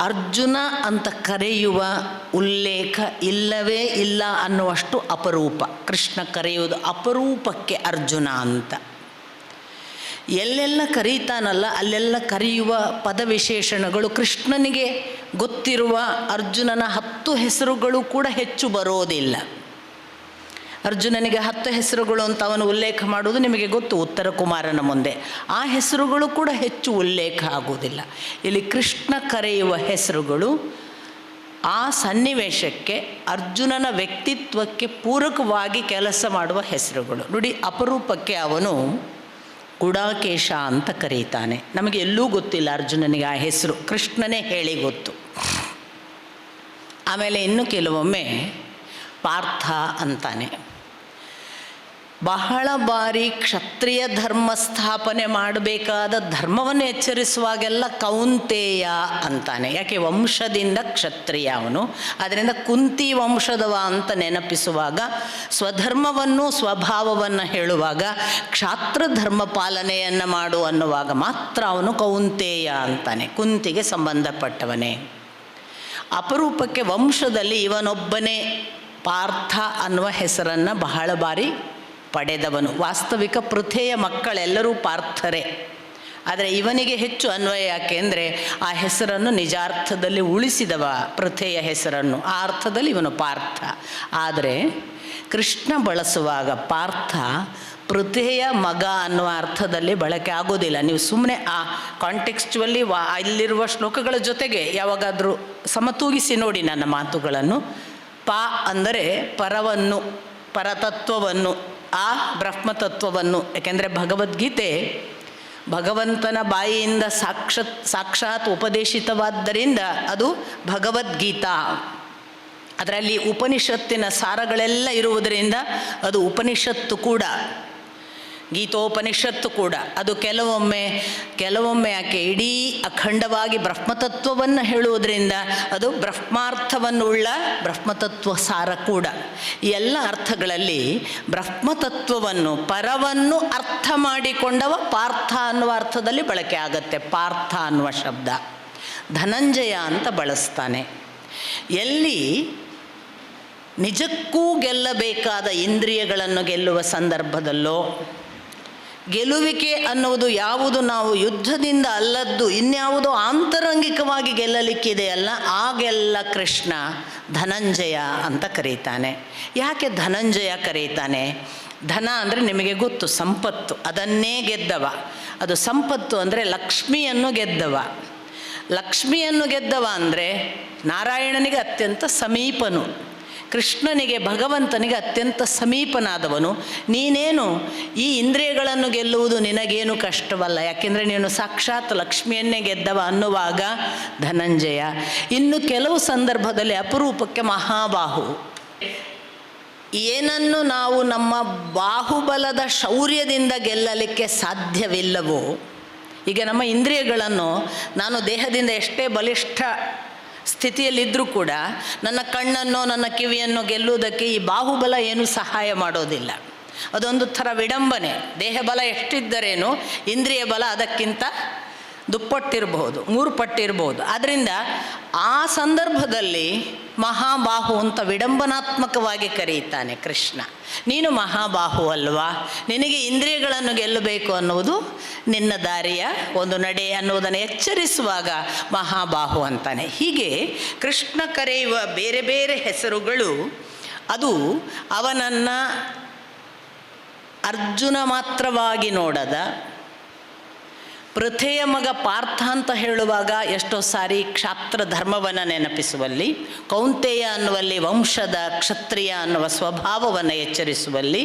ಅರ್ಜುನ ಅಂತ ಕರೆಯುವ ಉಲ್ಲೇಖ ಇಲ್ಲವೇ ಇಲ್ಲ ಅನ್ನುವಷ್ಟು ಅಪರೂಪ. ಕೃಷ್ಣ ಕರೆಯುವುದು ಅಪರೂಪಕ್ಕೆ ಅರ್ಜುನ ಅಂತ. ಎಲ್ಲೆಲ್ಲ ಕರೀತಾನಲ್ಲ, ಅಲ್ಲೆಲ್ಲ ಕರೆಯುವ ಪದವಿಶೇಷಣಗಳು ಕೃಷ್ಣನಿಗೆ ಗೊತ್ತಿರುವ ಅರ್ಜುನನ ಹತ್ತು ಹೆಸರುಗಳು ಕೂಡ ಹೆಚ್ಚು ಬರೋದಿಲ್ಲ. ಅರ್ಜುನನಿಗೆ ಹತ್ತು ಹೆಸರುಗಳು ಅಂತ ಅವನು ಉಲ್ಲೇಖ ಮಾಡುವುದು ನಿಮಗೆ ಗೊತ್ತು, ಉತ್ತರ ಕುಮಾರನ ಮುಂದೆ. ಆ ಹೆಸರುಗಳು ಕೂಡ ಹೆಚ್ಚು ಉಲ್ಲೇಖ ಆಗುವುದಿಲ್ಲ. ಇಲ್ಲಿ ಕೃಷ್ಣ ಕರೆಯುವ ಹೆಸರುಗಳು ಆ ಸನ್ನಿವೇಶಕ್ಕೆ, ಅರ್ಜುನನ ವ್ಯಕ್ತಿತ್ವಕ್ಕೆ ಪೂರಕವಾಗಿ ಕೆಲಸ ಮಾಡುವ ಹೆಸರುಗಳು. ನೋಡಿ, ಅಪರೂಪಕ್ಕೆ ಅವನು ಗುಡಾಕೇಶ ಅಂತ ಕರೀತಾನೆ. ನಮಗೆ ಎಲ್ಲೂ ಗೊತ್ತಿಲ್ಲ ಅರ್ಜುನನಿಗೆ ಆ ಹೆಸರು. ಕೃಷ್ಣನೇ ಹೇಳಿ ಗೊತ್ತು. ಆಮೇಲೆ ಇನ್ನು ಕೆಲವೊಮ್ಮೆ ಪಾರ್ಥ ಅಂತಾನೆ. ಬಹಳ ಬಾರಿ ಕ್ಷತ್ರಿಯ ಧರ್ಮ ಸ್ಥಾಪನೆ ಮಾಡಬೇಕಾದ ಧರ್ಮವನ್ನು ಎಚ್ಚರಿಸುವಾಗೆಲ್ಲ ಕೌಂತೇಯ ಅಂತಾನೆ. ಯಾಕೆ? ವಂಶದಿಂದ ಕ್ಷತ್ರಿಯ ಅವನು. ಅದರಿಂದ ಕುಂತಿ ವಂಶದವ ಅಂತ ನೆನಪಿಸುವಾಗ, ಸ್ವಧರ್ಮವನ್ನು, ಸ್ವಭಾವವನ್ನು ಹೇಳುವಾಗ, ಕ್ಷಾತ್ರ ಧರ್ಮ ಪಾಲನೆಯನ್ನು ಮಾಡು ಅನ್ನುವಾಗ ಮಾತ್ರ ಅವನು ಕೌಂತೇಯ ಅಂತಾನೆ. ಕುಂತಿಗೆ ಸಂಬಂಧಪಟ್ಟವನೇ. ಅಪರೂಪಕ್ಕೆ ವಂಶದಲ್ಲಿ ಇವನೊಬ್ಬನೇ ಪಾರ್ಥ ಅನ್ನುವ ಹೆಸರನ್ನು ಬಹಳ ಬಾರಿ ಪಡೆದವನು. ವಾಸ್ತವಿಕ ಪೃಥೆಯ ಮಕ್ಕಳೆಲ್ಲರೂ ಪಾರ್ಥರೇ. ಆದರೆ ಇವನಿಗೆ ಹೆಚ್ಚು ಅನ್ವಯ ಯಾಕೆ ಅಂದರೆ, ಆ ಹೆಸರನ್ನು ನಿಜಾರ್ಥದಲ್ಲಿ ಉಳಿಸಿದವ ಪೃಥೆಯ ಹೆಸರನ್ನು. ಆ ಅರ್ಥದಲ್ಲಿ ಇವನು ಪಾರ್ಥ. ಆದರೆ ಕೃಷ್ಣ ಬಳಸುವಾಗ ಪಾರ್ಥ ಪೃಥೆಯ ಮಗ ಅನ್ನುವ ಅರ್ಥದಲ್ಲಿ ಬಳಕೆ ಆಗೋದಿಲ್ಲ. ನೀವು ಸುಮ್ಮನೆ ಆ ಕಾಂಟೆಕ್ಸ್ಚುವಲ್ಲಿ ವಾ ಇಲ್ಲಿರುವ ಶ್ಲೋಕಗಳ ಜೊತೆಗೆ ಯಾವಾಗಾದರೂ ಸಮತೂಗಿಸಿ ನೋಡಿ ನನ್ನ ಮಾತುಗಳನ್ನು. ಪ ಅಂದರೆ ಪರವನ್ನು. ಪರತತ್ವವನ್ನು, ಆ ಬ್ರಹ್ಮತತ್ವವನ್ನು, ಯಾಕೆಂದರೆ ಭಗವದ್ಗೀತೆ ಭಗವಂತನ ಬಾಯಿಯಿಂದ ಸಾಕ್ಷಾತ್ ಸಾಕ್ಷಾತ್ ಉಪದೇಶಿತವಾದ್ದರಿಂದ ಅದು ಭಗವದ್ಗೀತಾ. ಅದರಲ್ಲಿ ಉಪನಿಷತ್ತಿನ ಸಾರಗಳೆಲ್ಲ ಇರುವುದರಿಂದ ಅದು ಉಪನಿಷತ್ತು ಕೂಡ. ಗೀತೋಪನಿಷತ್ತು ಕೂಡ. ಅದು ಕೆಲವೊಮ್ಮೆ ಕೆಲವೊಮ್ಮೆ ಯಾಕೆ ಇಡೀ ಅಖಂಡವಾಗಿ ಬ್ರಹ್ಮತತ್ವವನ್ನು ಹೇಳುವುದರಿಂದ ಅದು ಬ್ರಹ್ಮಾರ್ಥವನ್ನುಳ್ಳ ಬ್ರಹ್ಮತತ್ವ ಸಾರ ಕೂಡ. ಎಲ್ಲ ಅರ್ಥಗಳಲ್ಲಿ ಬ್ರಹ್ಮತತ್ವವನ್ನು, ಪರವನ್ನು ಅರ್ಥ ಮಾಡಿಕೊಂಡವ ಪಾರ್ಥ ಅನ್ನುವ ಅರ್ಥದಲ್ಲಿ ಬಳಕೆ ಆಗತ್ತೆ. ಪಾರ್ಥ ಅನ್ನುವ ಶಬ್ದ. ಧನಂಜಯ ಅಂತ ಬಳಸ್ತಾನೆ. ಎಲ್ಲಿ ನಿಜಕ್ಕೂ ಗೆಲ್ಲಬೇಕಾದ ಇಂದ್ರಿಯಗಳನ್ನು ಗೆಲ್ಲುವ ಸಂದರ್ಭದಲ್ಲೋ ಗೆಲುವಿಕೆ ಅನ್ನುವುದು ಯಾವುದು ನಾವು ಯುದ್ಧದಿಂದ ಅಲ್ಲದ್ದು ಇನ್ಯಾವುದೋ ಆಂತರಂಗಿಕವಾಗಿ ಗೆಲ್ಲಲಿಕ್ಕಿದೆಯಲ್ಲ ಆಗೆಲ್ಲ ಕೃಷ್ಣ ಧನಂಜಯ ಅಂತ ಕರೀತಾನೆ. ಯಾಕೆ ಧನಂಜಯ ಕರೀತಾನೆ? ಧನ ಅಂದರೆ ನಿಮಗೆ ಗೊತ್ತು, ಸಂಪತ್ತು. ಅದನ್ನೇ ಗೆದ್ದವ. ಅದು ಸಂಪತ್ತು ಅಂದರೆ ಲಕ್ಷ್ಮಿಯನ್ನು ಗೆದ್ದವ. ಲಕ್ಷ್ಮಿಯನ್ನು ಗೆದ್ದವ ಅಂದರೆ ನಾರಾಯಣನಿಗೆ ಅತ್ಯಂತ ಸಮೀಪನು. ಕೃಷ್ಣನಿಗೆ ಭಗವಂತನಿಗೆ ಅತ್ಯಂತ ಸಮೀಪನಾದವನು. ನೀನೇನು? ಈ ಇಂದ್ರಿಯಗಳನ್ನು ಗೆಲ್ಲುವುದು ನಿನಗೇನು ಕಷ್ಟವಲ್ಲ. ಯಾಕೆಂದರೆ ನೀನು ಸಾಕ್ಷಾತ್ ಲಕ್ಷ್ಮಿಯನ್ನೇ ಗೆದ್ದವ ಅನ್ನುವಾಗ ಧನಂಜಯ. ಇನ್ನು ಕೆಲವು ಸಂದರ್ಭದಲ್ಲಿ ಅಪರೂಪಕ್ಕೆ ಮಹಾಬಾಹು. ಏನನ್ನು ನಾವು ನಮ್ಮ ಬಾಹುಬಲದ ಶೌರ್ಯದಿಂದ ಗೆಲ್ಲಲಿಕ್ಕೆ ಸಾಧ್ಯವಿಲ್ಲವೋ? ಈಗ ನಮ್ಮ ಇಂದ್ರಿಯಗಳನ್ನು ನಾನು ದೇಹದಿಂದ ಎಷ್ಟೇ ಬಲಿಷ್ಠ ಸ್ಥಿತಿಯಲ್ಲಿದ್ದರೂ ಕೂಡ ನನ್ನ ಕಣ್ಣನ್ನು ನನ್ನ ಕಿವಿಯನ್ನು ಗೆಲ್ಲುವುದಕ್ಕೆ ಈ ಬಾಹುಬಲ ಏನು ಸಹಾಯ ಮಾಡೋದಿಲ್ಲ. ಅದೊಂದು ಥರ ವಿಡಂಬನೆ. ದೇಹಬಲ ಎಷ್ಟಿದ್ದರೇನು, ಇಂದ್ರಿಯ ಬಲ ಅದಕ್ಕಿಂತ ದುಪ್ಪಟ್ಟಿರಬಹುದು, ಮೂರು ಪಟ್ಟಿರಬಹುದು. ಆದ್ದರಿಂದ ಆ ಸಂದರ್ಭದಲ್ಲಿ ಮಹಾಬಾಹು ಅಂತ ವಿಡಂಬನಾತ್ಮಕವಾಗಿ ಕರೆಯುತ್ತಾನೆ ಕೃಷ್ಣ. ನೀನು ಮಹಾಬಾಹು ಅಲ್ವಾ? ನಿನಗೆ ಇಂದ್ರಿಯಗಳನ್ನು ಗೆಲ್ಲಬೇಕು ಅನ್ನುವುದು ನಿನ್ನ ದಾರಿಯ ಒಂದು ನಡೆ ಅನ್ನುವುದನ್ನು ಎಚ್ಚರಿಸುವಾಗ ಮಹಾಬಾಹು ಅಂತಾನೆ. ಹೀಗೆ ಕೃಷ್ಣ ಕರೆಯುವ ಬೇರೆ ಬೇರೆ ಹೆಸರುಗಳು, ಅದು ಅವನನ್ನು ಅರ್ಜುನ ಮಾತ್ರವಾಗಿ ನೋಡದ ಪೃಥೆಯ ಮಗ ಪಾರ್ಥ ಅಂತ ಹೇಳುವಾಗ ಎಷ್ಟೋ ಸಾರಿ ಕ್ಷಾತ್ರ ಧರ್ಮವನ್ನು ನೆನಪಿಸುವಲ್ಲಿ, ಕೌಂತೆಯ ಅನ್ನುವಲ್ಲಿ, ವಂಶದ ಕ್ಷತ್ರಿಯ ಅನ್ನುವ ಸ್ವಭಾವವನ್ನು ಎಚ್ಚರಿಸುವಲ್ಲಿ,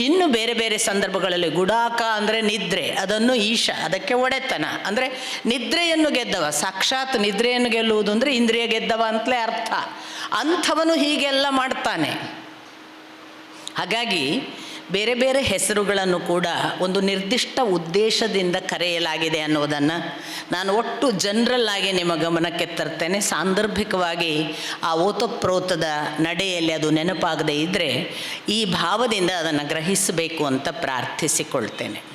ಇನ್ನು ಬೇರೆ ಬೇರೆ ಸಂದರ್ಭಗಳಲ್ಲಿ ಗುಡಾಕ ಅಂದರೆ ನಿದ್ರೆ, ಅದನ್ನು ಈಶ, ಅದಕ್ಕೆ ಒಡೆತನ. ಅಂದರೆ ನಿದ್ರೆಯನ್ನು ಗೆದ್ದವ, ಸಾಕ್ಷಾತ್ ನಿದ್ರೆಯನ್ನು ಗೆಲ್ಲುವುದು ಅಂದರೆ ಇಂದ್ರಿಯ ಗೆದ್ದವ ಅಂತಲೇ ಅರ್ಥ. ಅಂಥವನು ಹೀಗೆಲ್ಲ ಮಾಡ್ತಾನೆ. ಹಾಗಾಗಿ ಬೇರೆ ಬೇರೆ ಹೆಸರುಗಳನ್ನು ಕೂಡ ಒಂದು ನಿರ್ದಿಷ್ಟ ಉದ್ದೇಶದಿಂದ ಕರೆಯಲಾಗಿದೆ ಅನ್ನೋದನ್ನು ನಾನು ಒಟ್ಟು ಜನರಲ್ ಆಗಿ ನಿಮ್ಮ ಗಮನಕ್ಕೆ ತರ್ತೇನೆ. ಸಾಂದರ್ಭಿಕವಾಗಿ ಆ ಓತಪ್ರೋತದ ನಡೆಯಲ್ಲಿ ಅದು ನೆನಪಾಗದೇ ಇದ್ದರೆ ಈ ಭಾವದಿಂದ ಅದನ್ನು ಗ್ರಹಿಸಬೇಕು ಅಂತ ಪ್ರಾರ್ಥಿಸಿಕೊಳ್ತೇನೆ.